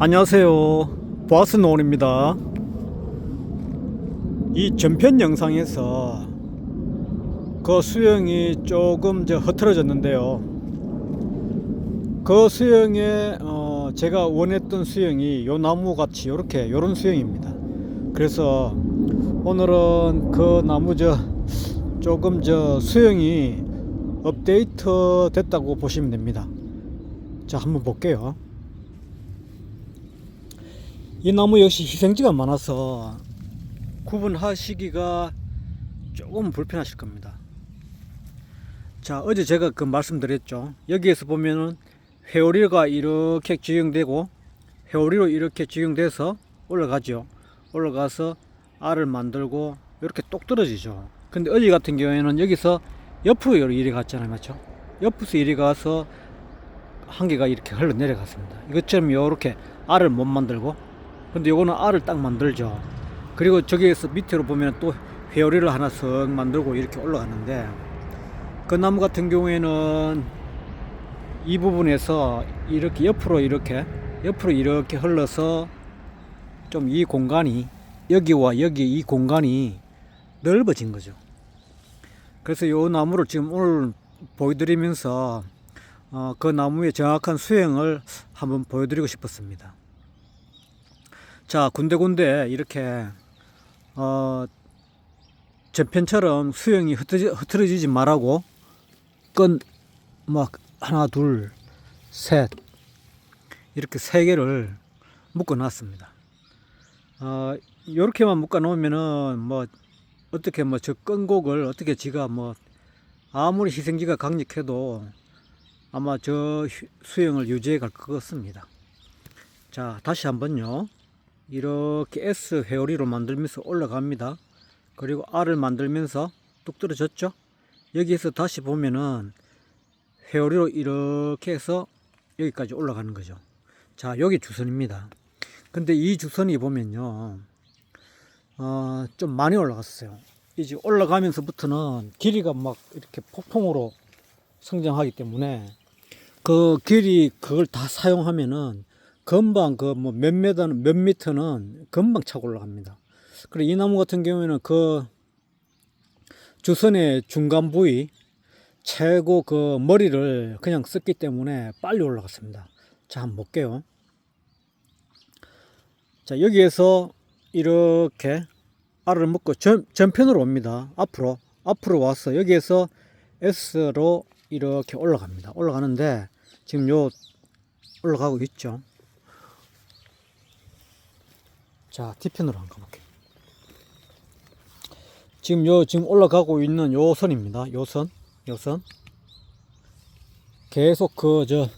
안녕하세요. 보아스 노원입니다. 이 전편 영상에서 그 수영이 조금 저 흐트러졌는데요. 그 수영에 어 제가 원했던 수영이 요 나무 같이 요렇게 요런 수영입니다. 그래서 오늘은 그 나무 저 조금 저 수영이 업데이트 됐다고 보시면 됩니다. 자, 한번 볼게요. 이 나무 역시 희생지가 많아서 구분하시기가 조금 불편하실 겁니다. 자, 어제 제가 그 말씀드렸죠. 여기에서 보면은 회오리가 이렇게 지형되고 회오리로 이렇게 지형돼서 올라가죠. 올라가서 알을 만들고 이렇게 똑 떨어지죠. 근데 어제 같은 경우에는 여기서 옆으로 이리 갔잖아요. 맞죠? 옆에서 이리 가서 한 개가 이렇게 흘러 내려갔습니다. 이것처럼 이렇게 알을 못 만들고 근데 요거는 알을 딱 만들죠. 그리고 저기에서 밑으로 보면 또 회오리를 하나 석 만들고 이렇게 올라가는데 그 나무 같은 경우에는 이 부분에서 이렇게 옆으로 이렇게 옆으로 이렇게 흘러서 좀 이 공간이 여기와 여기 이 공간이 넓어진 거죠. 그래서 요 나무를 지금 오늘 보여드리면서 어, 그 나무의 정확한 수행을 한번 보여드리고 싶었습니다. 자, 군데군데 이렇게 어, 전편처럼 수영이 흐트러지, 흐트러지지 말라고 끈 막 하나, 둘, 셋 이렇게 세 개를 묶어 놨습니다. 어, 이렇게만 묶어 놓으면은 뭐 어떻게 뭐 저 끈곡을 어떻게 지가 뭐 아무리 희생지가 강력해도 아마 저 휴- 수영을 유지해 갈 것 같습니다. 자, 다시 한번요. 이렇게 S 회오리로 만들면서 올라갑니다. 그리고 R을 만들면서 뚝 떨어졌죠? 여기에서 다시 보면은 회오리로 이렇게 해서 여기까지 올라가는 거죠. 자, 여기 주선입니다. 근데 이 주선이 보면요. 어, 좀 많이 올라갔어요. 이제 올라가면서부터는 길이가 막 이렇게 폭풍으로 성장하기 때문에 그 길이 그걸 다 사용하면은 금방 그 뭐몇 메다는 몇 미터는 금방 차고 올라갑니다. 그리고 이 나무 같은 경우에는 그 주선의 중간 부위 최고 그 머리를 그냥 썼기 때문에 빨리 올라갔습니다. 자, 한번 볼게요. 자, 여기에서 이렇게 알을 먹고 전, 전편으로 옵니다. 앞으로. 앞으로 와서 여기에서 S로 이렇게 올라갑니다. 올라가는데 지금 요 올라가고 있죠. 자, 뒤편으로 한번 가볼게요. 지금 요 지금 올라가고 있는 요 선입니다. 요 선, 요 선. 계속 그 저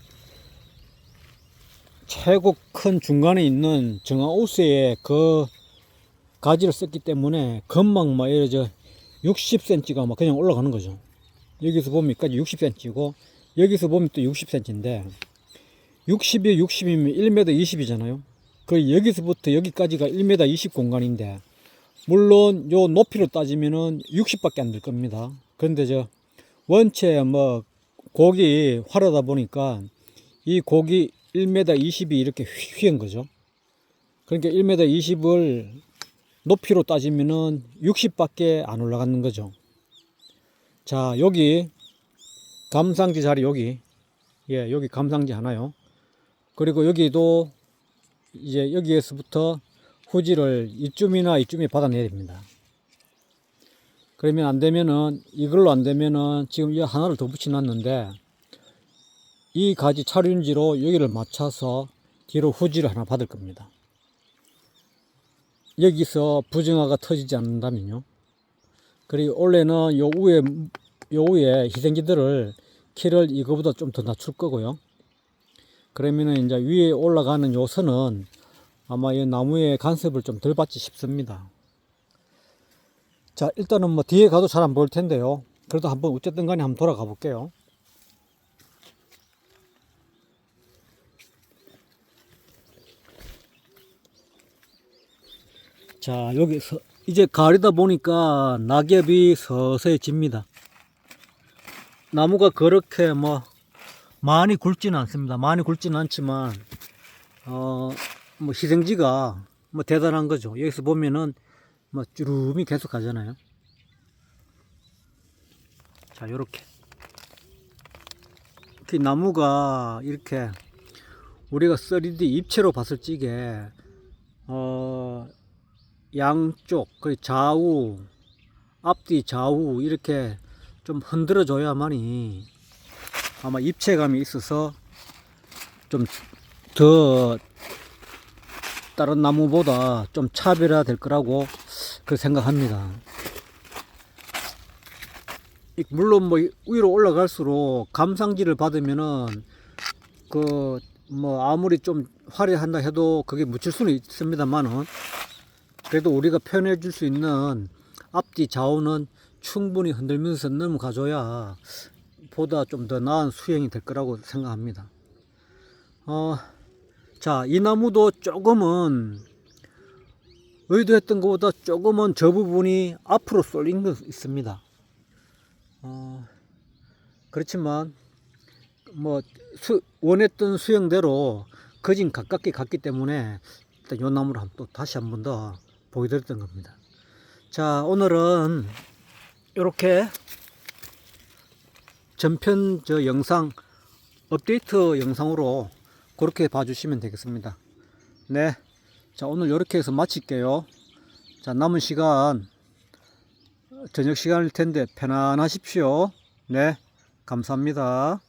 최고 큰 중간에 있는 정화우스의 그 가지를 썼기 때문에 금방 막 이래 저 60cm가 막 그냥 올라가는 거죠. 여기서 보면 까지 60cm고 여기서 보면 또 60cm인데 60이 60이면 1m 20이잖아요. 그 여기서부터 여기까지가 1m 20 공간인데 물론 요 높이로 따지면은 60밖에 안 될 겁니다. 그런데 저 원체 뭐 곡이 화려다 보니까 이 곡이 1m 20이 이렇게 휘한 거죠. 그러니까 1m 20을 높이로 따지면은 60밖에 안 올라가는 거죠. 자, 여기 감상지 자리 여기. 예, 여기 감상지 하나요. 그리고 여기도 이제 여기에서부터 후지를 이쯤이나 이쯤에 받아내야 됩니다. 그러면 안 되면은 이걸로 안 되면은 지금 이 하나를 더 붙여 놨는데 이 가지 차륜지로 여기를 맞춰서 뒤로 후지를 하나 받을 겁니다. 여기서 부정화가 터지지 않는다면요. 그리고 원래는 요 위에 요 위에 희생지들을 키를 이거보다 좀 더 낮출 거고요. 그러면은 이제 위에 올라가는 요 선은 아마 이 나무의 간섭을 좀 덜 받지 싶습니다. 자, 일단은 뭐 뒤에 가도 잘 안 보일 텐데요. 그래도 한번 어쨌든 간에 한번 돌아가 볼게요. 자, 여기서 이제 가을이다 보니까 낙엽이 서서히 집니다. 나무가 그렇게 뭐 많이 굵지는 않습니다. 많이 굵지는 않지만 어, 뭐 희생지가 뭐 대단한 거죠. 여기서 보면은 뭐 주름이 계속 가잖아요. 자, 요렇게. 이 나무가 이렇게 우리가 3D 입체로 봤을 적에 어, 양쪽, 그 좌우, 앞뒤 좌우 이렇게 좀 흔들어 줘야만이 아마 입체감이 있어서 좀 더 다른 나무보다 좀 차별화 될 거라고 그 생각합니다. 이- 물론 뭐 위로 올라갈수록 감상지를 받으면은 그 뭐 아무리 좀 화려한다 해도 그게 묻힐 수는 있습니다만은 그래도 우리가 표현해 줄 수 있는 앞뒤 좌우는 충분히 흔들면서 넘어가줘야 보다 좀 더 나은 수행이 될 거라고 생각합니다. 어, 자, 이 나무도 조금은 의도했던 것보다 조금은 저 부분이 앞으로 쏠린 것 있습니다. 어, 그렇지만 뭐 수, 원했던 수영대로 거진 가깝게 갔기 때문에 일단 요 나무를 한- 또 다시 한 번 더 보여드렸던 겁니다. 자, 오늘은 이렇게 전편 저 영상 업데이트 영상으로 그렇게 봐주시면 되겠습니다. 네. 자, 오늘 이렇게 해서 마칠게요. 자, 남은 시간, 저녁 시간일 텐데 편안하십시오. 네. 감사합니다.